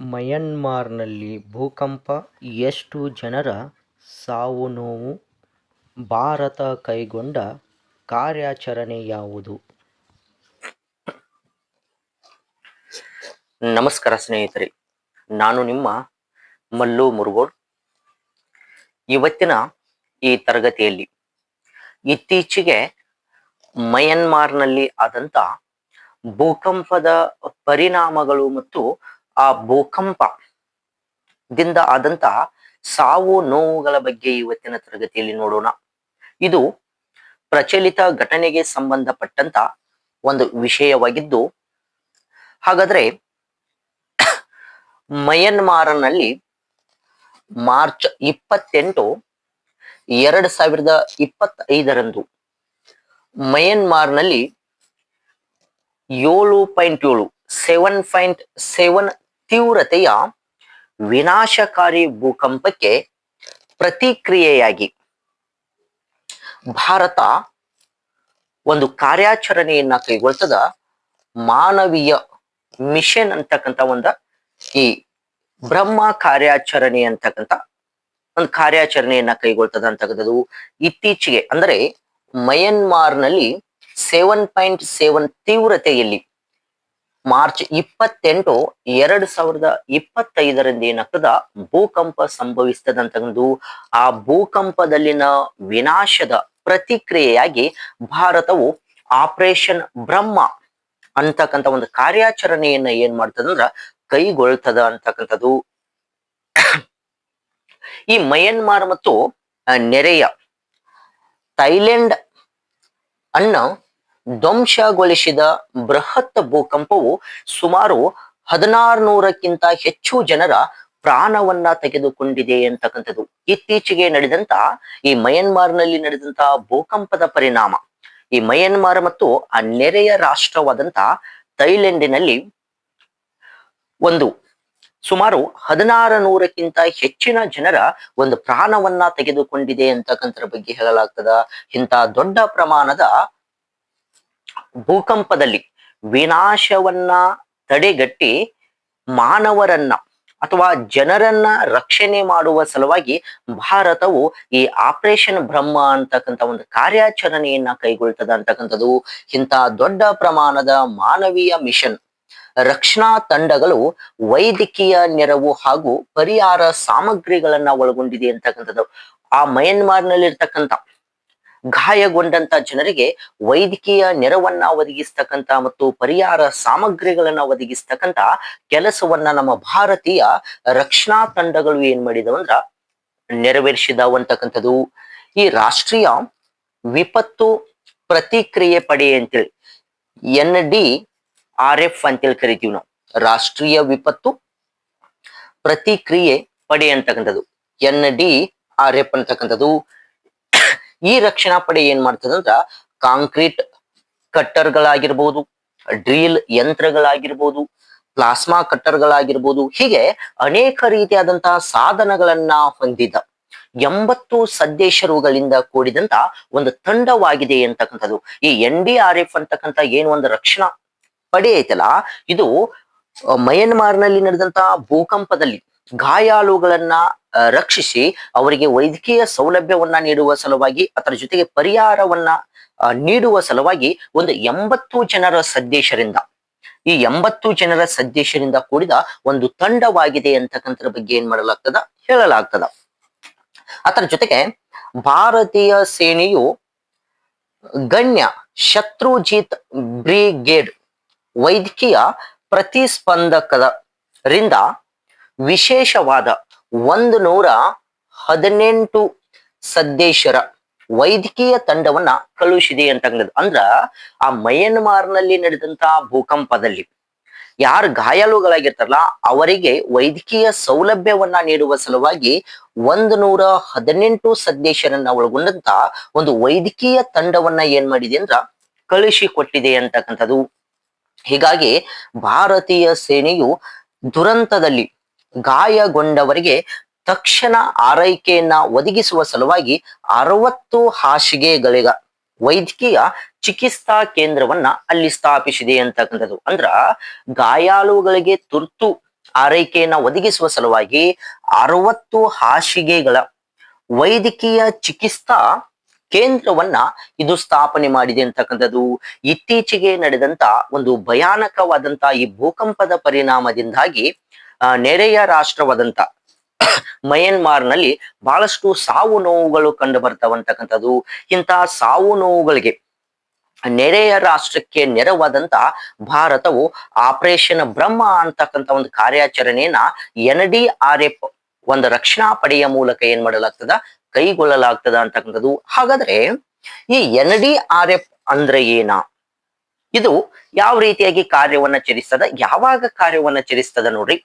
ಮಯನ್ಮಾರ್ನಲ್ಲಿ ಭೂಕಂಪ, ಎಷ್ಟು ಜನರ ಸಾವು-ನೋವು? ಭಾರತ ಕೈಗೊಂಡ ಕಾರ್ಯಾಚರಣೆ ಯಾವುದು? ನಮಸ್ಕಾರ ಸ್ನೇಹಿತರೆ, ನಾನು ನಿಮ್ಮ ಮಲ್ಲು ಮುರುಗೋಡ್ ಇವತ್ತಿನ ಈ ತರಗತಿಯಲ್ಲಿ ಇತ್ತೀಚೆಗೆ ಮಯನ್ಮಾರ್ನಲ್ಲಿ ಆದಂತ ಭೂಕಂಪದ ಪರಿಣಾಮಗಳು ಮತ್ತು ಆ ಭೂಕಂಪದಿಂದ ಆದಂತ ಸಾವು ನೋವುಗಳ ಬಗ್ಗೆ ಇವತ್ತಿನ ತರಗತಿಯಲ್ಲಿ ನೋಡೋಣ. ಇದು ಪ್ರಚಲಿತ ಘಟನೆಗೆ ಸಂಬಂಧಪಟ್ಟಂತ ಒಂದು ವಿಷಯವಾಗಿದ್ದು, ಹಾಗಾದ್ರೆ ಮಯನ್ಮಾರ್ನಲ್ಲಿ ಮಾರ್ಚ್ ಇಪ್ಪತ್ತೆಂಟು ಎರಡ್ ಸಾವಿರದ ಇಪ್ಪತ್ತೈದರಂದು ಮಯನ್ಮಾರ್ನಲ್ಲಿ ಏಳು ಪಾಯಿಂಟ್ ಏಳು ಸೆವೆನ್ ಪಾಯಿಂಟ್ ಸೆವೆನ್ ತೀವ್ರತೆಯ ವಿನಾಶಕಾರಿ ಭೂಕಂಪಕ್ಕೆ ಪ್ರತಿಕ್ರಿಯೆಯಾಗಿ ಭಾರತ ಒಂದು ಕಾರ್ಯಾಚರಣೆಯನ್ನ ಕೈಗೊಳ್ತದ ಮಾನವೀಯ ಮಿಷನ್ ಅಂತಕ್ಕಂಥ ಒಂದ ಈ ಬ್ರಹ್ಮ ಕಾರ್ಯಾಚರಣೆ ಅಂತಕ್ಕಂಥ ಒಂದು ಕಾರ್ಯಾಚರಣೆಯನ್ನ ಕೈಗೊಳ್ತದ ಅಂತಕ್ಕಂಥದ್ದು ಇತ್ತೀಚೆಗೆ ಅಂದರೆ ಮಯನ್ಮಾರ್ನಲ್ಲಿ ಸೆವೆನ್ ಪಾಯಿಂಟ್ ಸೆವೆನ್ ತೀವ್ರತೆಯಲ್ಲಿ ಮಾರ್ಚ್ ಇಪ್ಪತ್ತೆಂಟು ಎರಡ್ ಸಾವಿರದ ಇಪ್ಪತ್ತೈದರಿಂದ ಏನಾಗ್ತದ? ಭೂಕಂಪ ಸಂಭವಿಸ್ತದಂತಂದು ಆ ಭೂಕಂಪದಲ್ಲಿನ ವಿನಾಶದ ಪ್ರತಿಕ್ರಿಯೆಯಾಗಿ ಭಾರತವು ಆಪರೇಷನ್ ಬ್ರಹ್ಮ ಅಂತಕ್ಕಂಥ ಒಂದು ಕಾರ್ಯಾಚರಣೆಯನ್ನ ಏನ್ ಮಾಡ್ತದಂದ್ರ ಕೈಗೊಳ್ತದ ಅಂತಕ್ಕಂಥದ್ದು. ಈ ಮಯನ್ಮಾರ್ ಮತ್ತು ನೆರೆಯ ಥೈಲ್ಯಾಂಡ್ ಅನ್ನ ಧ್ವಂಸಗೊಳಿಸಿದ ಬೃಹತ್ ಭೂಕಂಪವು ಸುಮಾರು ಹದಿನಾರುನೂರಕ್ಕಿಂತ ಹೆಚ್ಚು ಜನರ ಪ್ರಾಣವನ್ನ ತೆಗೆದುಕೊಂಡಿದೆ ಅಂತಕ್ಕಂಥದ್ದು. ಇತ್ತೀಚೆಗೆ ನಡೆದಂತ ಈ ಮಯನ್ಮಾರ್ನಲ್ಲಿ ನಡೆದಂತ ಭೂಕಂಪದ ಪರಿಣಾಮ. ಈ ಮಯನ್ಮಾರ್ ಮತ್ತು ಆ ನೆರೆಯ ರಾಷ್ಟ್ರವಾದಂತ ಥೈಲೆಂಡಿನಲ್ಲಿ ಒಂದು ಸುಮಾರು ಹದಿನಾರು ನೂರಕ್ಕಿಂತ ಹೆಚ್ಚಿನ ಜನರ ಒಂದು ಪ್ರಾಣವನ್ನ ತೆಗೆದುಕೊಂಡಿದೆ ಅಂತಕ್ಕಂಥ ಬಗ್ಗೆ ಹೇಳಲಾಗ್ತದ. ಇಂಥ ದೊಡ್ಡ ಪ್ರಮಾಣದ ಭೂಕಂಪದಲ್ಲಿ ವಿನಾಶವನ್ನ ತಡೆಗಟ್ಟಿ ಮಾನವರನ್ನ ಅಥವಾ ಜನರನ್ನ ರಕ್ಷಣೆ ಮಾಡುವ ಸಲುವಾಗಿ ಭಾರತವು ಈ ಆಪರೇಷನ್ ಬ್ರಹ್ಮ ಅಂತಕ್ಕಂಥ ಒಂದು ಕಾರ್ಯಾಚರಣೆಯನ್ನ ಕೈಗೊಳ್ತದ ಅಂತಕ್ಕಂಥದ್ದು. ಇಂಥ ದೊಡ್ಡ ಪ್ರಮಾಣದ ಮಾನವೀಯ ಮಿಷನ್. ರಕ್ಷಣಾ ತಂಡಗಳು ವೈದ್ಯಕೀಯ ನೆರವು ಹಾಗೂ ಪರಿಹಾರ ಸಾಮಗ್ರಿಗಳನ್ನ ಒಳಗೊಂಡಿದೆ ಅಂತಕ್ಕಂಥದ್ದು. ಆ ಮಯನ್ಮಾರ್ನಲ್ಲಿ ಇರ್ತಕ್ಕಂಥ ಗಾಯಗೊಂಡಂತ ಜನರಿಗೆ ವೈದ್ಯಕೀಯ ನೆರವನ್ನ ಒದಗಿಸ್ತಕ್ಕಂತ ಮತ್ತು ಪರಿಹಾರ ಸಾಮಗ್ರಿಗಳನ್ನ ಒದಗಿಸ್ತಕ್ಕಂತ ಕೆಲಸವನ್ನ ನಮ್ಮ ಭಾರತೀಯ ರಕ್ಷಣಾ ತಂಡಗಳು ಏನ್ ಮಾಡಿದವಂದ್ರ ನೆರವೇರಿಸಿದವು ಅಂತಕ್ಕಂಥದ್ದು ಈ ರಾಷ್ಟ್ರೀಯ ವಿಪತ್ತು ಪ್ರತಿಕ್ರಿಯೆ ಪಡೆ ಅಂತೇಳಿ, ಎನ್ ಡಿ ಆರ್ ಎಫ್ ಅಂತೇಳಿ ಕರಿತೀವಿ ನಾವು. ರಾಷ್ಟ್ರೀಯ ವಿಪತ್ತು ಪ್ರತಿಕ್ರಿಯೆ ಪಡೆ ಅಂತಕ್ಕಂಥದ್ದು, ಎನ್ ಡಿ ಆರ್ ಎಫ್ ಅಂತಕ್ಕಂಥದ್ದು. ಈ ರಕ್ಷಣಾ ಪಡೆ ಏನ್ ಮಾಡ್ತದಂದ್ರ ಕಾಂಕ್ರೀಟ್ ಕಟ್ಟರ್ಗಳಾಗಿರ್ಬೋದು, ಡ್ರಿಲ್ ಯಂತ್ರಗಳಾಗಿರ್ಬೋದು, ಪ್ಲಾಸ್ಮಾ ಕಟ್ಟರ್ಗಳಾಗಿರ್ಬೋದು, ಹೀಗೆ ಅನೇಕ ರೀತಿಯಾದಂತಹ ಸಾಧನಗಳನ್ನ ಹೊಂದಿದ ಎಂಬತ್ತು ಸದ್ದೇಶರುಗಳಿಂದ ಕೂಡಿದಂತ ಒಂದು ತಂಡವಾಗಿದೆ ಅಂತಕ್ಕಂಥದ್ದು. ಈ ಎನ್ ಡಿ ಆರ್ ಎಫ್ ಅಂತಕ್ಕಂಥ ಏನು ಒಂದು ರಕ್ಷಣಾ ಪಡೆ ಐತಲ್ಲ, ಇದು ಮಯನ್ಮಾರ್ನಲ್ಲಿ ನಡೆದಂತಹ ಭೂಕಂಪದಲ್ಲಿ ಗಾಯಾಳುಗಳನ್ನ ರಕ್ಷಿಸಿ ಅವರಿಗೆ ವೈದ್ಯಕೀಯ ಸೌಲಭ್ಯವನ್ನ ನೀಡುವ ಸಲುವಾಗಿ, ಅದರ ಜೊತೆಗೆ ಪರಿಹಾರವನ್ನ ನೀಡುವ ಸಲುವಾಗಿ ಒಂದು ಎಂಬತ್ತು ಜನರ ಸದ್ದೇಶರಿಂದ, ಈ ಎಂಬತ್ತು ಜನರ ಸದ್ದೇಶರಿಂದ ಕೂಡಿದ ಒಂದು ತಂಡವಾಗಿದೆ ಅಂತಕ್ಕಂಥದ್ರ ಬಗ್ಗೆ ಏನ್ ಮಾಡಲಾಗ್ತದ? ಹೇಳಲಾಗ್ತದ. ಅದರ ಜೊತೆಗೆ ಭಾರತೀಯ ಸೇನೆಯು ಗಣ್ಯ ಶತ್ರುಜಿತ್ ಬ್ರಿಗೇಡ್ ವೈದ್ಯಕೀಯ ಪ್ರತಿಸ್ಪಂದಕರಿಂದ ವಿಶೇಷವಾದ ಒಂದು ನೂರ ಹದಿನೆಂಟು ಸದ್ದೇಶರ ವೈದ್ಯಕೀಯ ತಂಡವನ್ನ ಕಳುಹಿಸಿದೆ ಅಂತ ಅಂದ್ರ ಆ ಮಯನ್ಮಾರ್ನಲ್ಲಿ ನಡೆದಂತಹ ಭೂಕಂಪದಲ್ಲಿ ಯಾರು ಗಾಯಾಳುಗಳಾಗಿರ್ತಾರಲ್ಲ, ಅವರಿಗೆ ವೈದ್ಯಕೀಯ ಸೌಲಭ್ಯವನ್ನ ನೀಡುವ ಸಲುವಾಗಿ ಒಂದು ನೂರ ಹದಿನೆಂಟು ಸದ್ದೇಶರನ್ನ ಒಳಗೊಂಡಂತ ಒಂದು ವೈದ್ಯಕೀಯ ತಂಡವನ್ನ ಏನ್ ಮಾಡಿದೆ ಅಂದ್ರ ಕಳಿಸಿ ಕೊಟ್ಟಿದೆ ಅಂತಕ್ಕಂಥದ್ದು. ಹೀಗಾಗಿ ಭಾರತೀಯ ಸೇನೆಯು ದುರಂತದಲ್ಲಿ ಗಾಯಗೊಂಡವರಿಗೆ ತಕ್ಷಣ ಆರೈಕೆಯನ್ನ ಒದಗಿಸುವ ಸಲುವಾಗಿ ಅರವತ್ತು ಹಾಸಿಗೆಗಳಿಗ ವೈದ್ಯಕೀಯ ಚಿಕಿತ್ಸಾ ಕೇಂದ್ರವನ್ನ ಅಲ್ಲಿ ಸ್ಥಾಪಿಸಿದೆ ಅಂತಕ್ಕಂಥದ್ದು. ಅಂದ್ರ ಗಾಯಾಳುಗಳಿಗೆ ತುರ್ತು ಆರೈಕೆಯನ್ನ ಒದಗಿಸುವ ಸಲುವಾಗಿ ಅರವತ್ತು ಹಾಸಿಗೆಗಳ ವೈದ್ಯಕೀಯ ಚಿಕಿತ್ಸಾ ಕೇಂದ್ರವನ್ನ ಇದು ಸ್ಥಾಪನೆ ಮಾಡಿದೆ ಅಂತಕ್ಕಂಥದ್ದು. ಇತ್ತೀಚೆಗೆ ನಡೆದಂತ ಒಂದು ಭಯಾನಕವಾದಂತ ಈ ಭೂಕಂಪದ ಪರಿಣಾಮದಿಂದಾಗಿ ನೆರೆಯ ರಾಷ್ಟ್ರವಾದಂತ ಮಯನ್ಮಾರ್ನಲ್ಲಿ ಬಹಳಷ್ಟು ಸಾವು ನೋವುಗಳು ಕಂಡು ಬರ್ತಾವಂತಕ್ಕಂಥದ್ದು. ಇಂತಹ ಸಾವು ನೋವುಗಳಿಗೆ ನೆರೆಯ ರಾಷ್ಟ್ರಕ್ಕೆ ನೆರವಾದಂತ ಭಾರತವು ಆಪರೇಷನ್ ಬ್ರಹ್ಮ ಅಂತಕ್ಕಂಥ ಒಂದು ಕಾರ್ಯಾಚರಣೆಯನ್ನ ಎನ್ ಡಿ ಆರ್ ಎಫ್ ಒಂದು ರಕ್ಷಣಾ ಪಡೆಯ ಮೂಲಕ ಏನ್ ಮಾಡಲಾಗ್ತದ? ಕೈಗೊಳ್ಳಲಾಗ್ತದ ಅಂತಕ್ಕಂಥದ್ದು. ಹಾಗಾದ್ರೆ ಈ ಎನ್ ಡಿ ಆರ್ ಎಫ್ ಅಂದ್ರೆ ಏನ? ಇದು ಯಾವ ರೀತಿಯಾಗಿ ಕಾರ್ಯವನ್ನ ಚರಿಸ್ತದ? ಯಾವಾಗ ಕಾರ್ಯವನ್ನ ಚರಿಸ್ತದ ನೋಡ್ರಿ?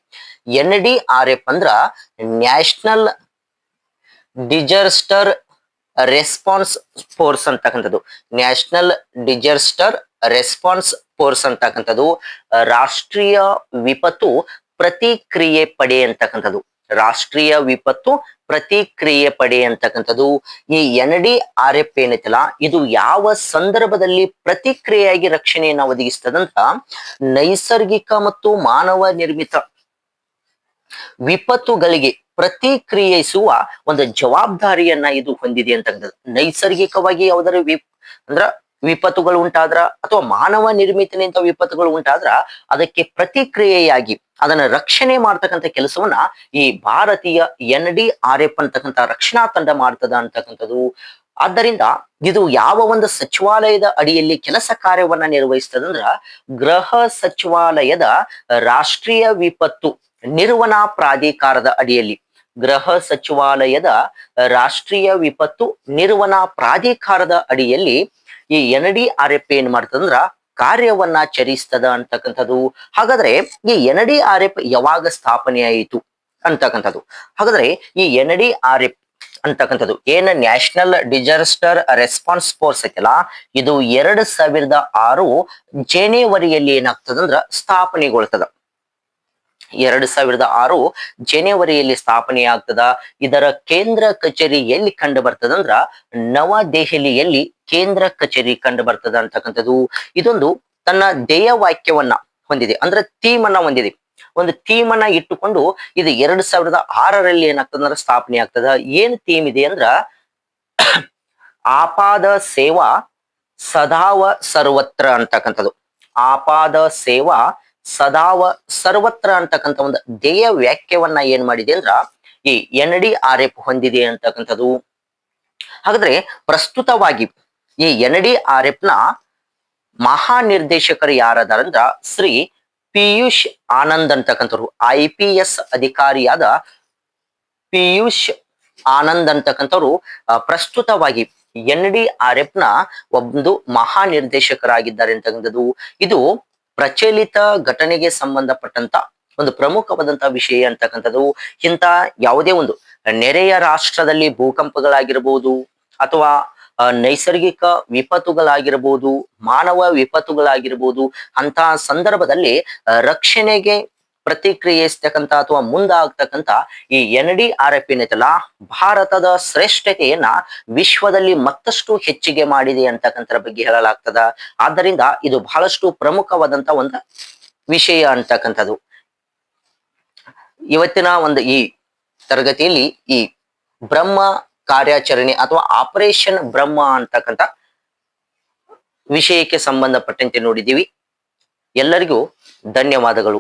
ಎನ್ ಡಿ ಆರ್ ಎಫ್ ಅಂದ್ರ ನ್ಯಾಷನಲ್ ಡಿಜರ್ಸ್ಟರ್ ರೆಸ್ಪಾನ್ಸ್ ಫೋರ್ಸ್ ಅಂತಕ್ಕಂಥದ್ದು. ನ್ಯಾಷನಲ್ ಡಿಜರ್ಸ್ಟರ್ ರೆಸ್ಪಾನ್ಸ್ ಫೋರ್ಸ್ ಅಂತಕ್ಕಂಥದ್ದು. ರಾಷ್ಟ್ರೀಯ ವಿಪತ್ತು ಪ್ರತಿಕ್ರಿಯೆ ಪಡೆ ಅಂತಕ್ಕಂಥದ್ದು. ರಾಷ್ಟ್ರೀಯ ವಿಪತ್ತು ಪ್ರತಿಕ್ರಿಯೆ ಪಡೆ ಅಂತಕ್ಕಂಥದ್ದು ಈ ಎನ್ ಡಿ ಆರ್ ಎಫ್ ಏನೈತಲ್ಲ, ಇದು ಯಾವ ಸಂದರ್ಭದಲ್ಲಿ ಪ್ರತಿಕ್ರಿಯೆಯಾಗಿ ರಕ್ಷಣೆಯನ್ನ ಒದಗಿಸ್ತದಂತ ನೈಸರ್ಗಿಕ ಮತ್ತು ಮಾನವ ನಿರ್ಮಿತ ವಿಪತ್ತುಗಳಿಗೆ ಪ್ರತಿಕ್ರಿಯಿಸುವ ಒಂದು ಜವಾಬ್ದಾರಿಯನ್ನ ಇದು ಹೊಂದಿದೆ ಅಂತಕ್ಕಂಥದ್ದು. ನೈಸರ್ಗಿಕವಾಗಿ ಯಾವ್ದಾರ ವಿಪ್ ಅಂದ್ರ ವಿಪತ್ತುಗಳು ಉಂಟಾದ್ರ ಅಥವಾ ಮಾನವ ನಿರ್ಮಿತನಿಂದ ವಿಪತ್ತುಗಳು ಉಂಟಾದ್ರ ಅದಕ್ಕೆ ಪ್ರತಿಕ್ರಿಯೆಯಾಗಿ ಅದನ್ನ ರಕ್ಷಣೆ ಮಾಡ್ತಕ್ಕಂಥ ಕೆಲಸವನ್ನ ಈ ಭಾರತೀಯ ಎನ್ ಡಿ ಆರ್ ಎಫ್ ಅಂತಕ್ಕಂಥ ರಕ್ಷಣಾ ತಂಡ ಮಾಡ್ತದ ಅಂತಕ್ಕಂಥದ್ದು. ಆದ್ದರಿಂದ ಇದು ಯಾವ ಒಂದು ಸಚಿವಾಲಯದ ಅಡಿಯಲ್ಲಿ ಕೆಲಸ ಕಾರ್ಯವನ್ನ ನಿರ್ವಹಿಸ್ತದಂದ್ರ ಗೃಹ ಸಚಿವಾಲಯದ ರಾಷ್ಟ್ರೀಯ ವಿಪತ್ತು ನಿರ್ವಹಣಾ ಪ್ರಾಧಿಕಾರದ ಅಡಿಯಲ್ಲಿ ಗೃಹ ಸಚಿವಾಲಯದ ರಾಷ್ಟ್ರೀಯ ವಿಪತ್ತು ನಿರ್ವಹಣಾ ಪ್ರಾಧಿಕಾರದ ಅಡಿಯಲ್ಲಿ ಈ ಎನ್ ಡಿ ಆರ್ ಎಫ್ ಏನ್ ಮಾಡ್ತದಂದ್ರ ಕಾರ್ಯವನ್ನ ಚರಿಸ್ತದ ಅಂತಕ್ಕಂಥದ್ದು. ಹಾಗಾದ್ರೆ ಈ ಎನ್ ಡಿ ಆರ್ ಎಫ್ ಯಾವಾಗ ಸ್ಥಾಪನೆ ಆಯಿತು ಅಂತಕ್ಕಂಥದ್ದು. ಹಾಗಾದ್ರೆ ಈ ಎನ್ ಡಿ ಆರ್ ಎಫ್ ಅಂತಕ್ಕಂಥದ್ದು ಏನ ನ್ಯಾಷನಲ್ ಡಿಸಾಸ್ಟರ್ ರೆಸ್ಪಾನ್ಸ್ ಫೋರ್ಸ್ ಐತಲ್ಲ, ಇದು ಎರಡ್ ಸಾವಿರದ ಆರು ಜನವರಿಯಲ್ಲಿ ಏನಾಗ್ತದಂದ್ರ ಸ್ಥಾಪನೆಗೊಳ್ತದ. ಎರಡ್ ಸಾವಿರದ ಆರು ಜನವರಿಯಲ್ಲಿ ಸ್ಥಾಪನೆ ಆಗ್ತದ ಇದರ ಕೇಂದ್ರ ಕಚೇರಿ ಎಲ್ಲಿ ಕಂಡು ಬರ್ತದಂದ್ರ ನವದೆಹಲಿಯಲ್ಲಿ ಕೇಂದ್ರ ಕಚೇರಿ ಕಂಡು ಬರ್ತದ ಅಂತಕ್ಕಂಥದ್ದು ಇದೊಂದು ತನ್ನ ಧ್ಯೇಯ ವಾಕ್ಯವನ್ನ ಹೊಂದಿದೆ. ಅಂದ್ರೆ ಥೀಮ್ ಅನ್ನ ಹೊಂದಿದೆ. ಒಂದು ಥೀಮ್ ಅನ್ನ ಇಟ್ಟುಕೊಂಡು ಇದು ಎರಡ್ ಸಾವಿರದ ಆರರಲ್ಲಿ ಏನಾಗ್ತದಂದ್ರ ಸ್ಥಾಪನೆ ಆಗ್ತದ ಏನ್ ಥೀಮ್ ಇದೆ ಅಂದ್ರ ಆಪಾದ ಸೇವಾ ಸದಾವ ಸರ್ವತ್ರ ಅಂತಕ್ಕಂಥದ್ದು. ಆಪಾದ ಸೇವಾ ಸದಾವ ಸರ್ವತ್ರ ಅಂತಕ್ಕಂಥ ಒಂದು ಧ್ಯೇಯ ವ್ಯಾಖ್ಯವನ್ನ ಏನ್ ಮಾಡಿದೆ ಅಂದ್ರ, ಈ ಎನ್ ಡಿ ಆರ್ ಎಫ್ ಹೊಂದಿದೆ ಅಂತಕ್ಕಂಥದ್ದು. ಹಾಗಾದ್ರೆ ಪ್ರಸ್ತುತವಾಗಿ ಈ ಎನ್ ಡಿ ಆರ್ ಎಫ್ನ ಮಹಾನಿರ್ದೇಶಕರು ಯಾರದಾರಂದ್ರ, ಶ್ರೀ ಪಿಯೂಷ್ ಆನಂದ್ ಅಂತಕ್ಕಂಥವ್ರು, ಐ ಪಿ ಎಸ್ ಅಧಿಕಾರಿಯಾದ ಪಿಯೂಷ್ ಆನಂದ್ ಅಂತಕ್ಕಂಥವ್ರು ಪ್ರಸ್ತುತವಾಗಿ ಎನ್ ಡಿ ಆರ್ ಎಫ್ನ ಒಂದು ಮಹಾನಿರ್ದೇಶಕರಾಗಿದ್ದಾರೆ ಅಂತಕ್ಕಂಥದ್ದು. ಇದು ಪ್ರಚಲಿತ ಘಟನೆಗೆ ಸಂಬಂಧಪಟ್ಟಂತ ಒಂದು ಪ್ರಮುಖವಾದಂತಹ ವಿಷಯ ಅಂತಕ್ಕಂಥದ್ದು ಇಂತ ಯಾವುದೇ ಒಂದು ನೆರೆಯ ರಾಷ್ಟ್ರದಲ್ಲಿ ಭೂಕಂಪಗಳಾಗಿರ್ಬೋದು ಅಥವಾ ನೈಸರ್ಗಿಕ ವಿಪತ್ತುಗಳಾಗಿರ್ಬೋದು, ಮಾನವ ವಿಪತ್ತುಗಳಾಗಿರ್ಬೋದು, ಅಂತಹ ಸಂದರ್ಭದಲ್ಲಿ ರಕ್ಷಣೆಗೆ ಪ್ರತಿಕ್ರಿಯಿಸ್ತಕ್ಕಂಥ ಅಥವಾ ಮುಂದಾಗ್ತಕ್ಕಂಥ ಈ ಎನ್ ಡಿ ಆರ್ ಎಫ್ ಏನೈತಲ್ಲ ಭಾರತದ ಶ್ರೇಷ್ಠತೆಯನ್ನ ವಿಶ್ವದಲ್ಲಿ ಮತ್ತಷ್ಟು ಹೆಚ್ಚಿಗೆ ಮಾಡಿದೆ ಅಂತಕ್ಕಂಥರ ಬಗ್ಗೆ ಹೇಳಲಾಗ್ತದ. ಆದ್ದರಿಂದ ಇದು ಬಹಳಷ್ಟು ಪ್ರಮುಖವಾದಂತ ಒಂದು ವಿಷಯ ಅಂತಕ್ಕಂಥದ್ದು. ಇವತ್ತಿನ ಒಂದು ಈ ತರಗತಿಯಲ್ಲಿ ಈ ಬ್ರಹ್ಮ ಕಾರ್ಯಾಚರಣೆ ಅಥವಾ ಆಪರೇಷನ್ ಬ್ರಹ್ಮ ಅಂತಕ್ಕಂಥ ವಿಷಯಕ್ಕೆ ಸಂಬಂಧಪಟ್ಟಂತೆ ನೋಡಿದ್ದೀವಿ. ಎಲ್ಲರಿಗೂ ಧನ್ಯವಾದಗಳು.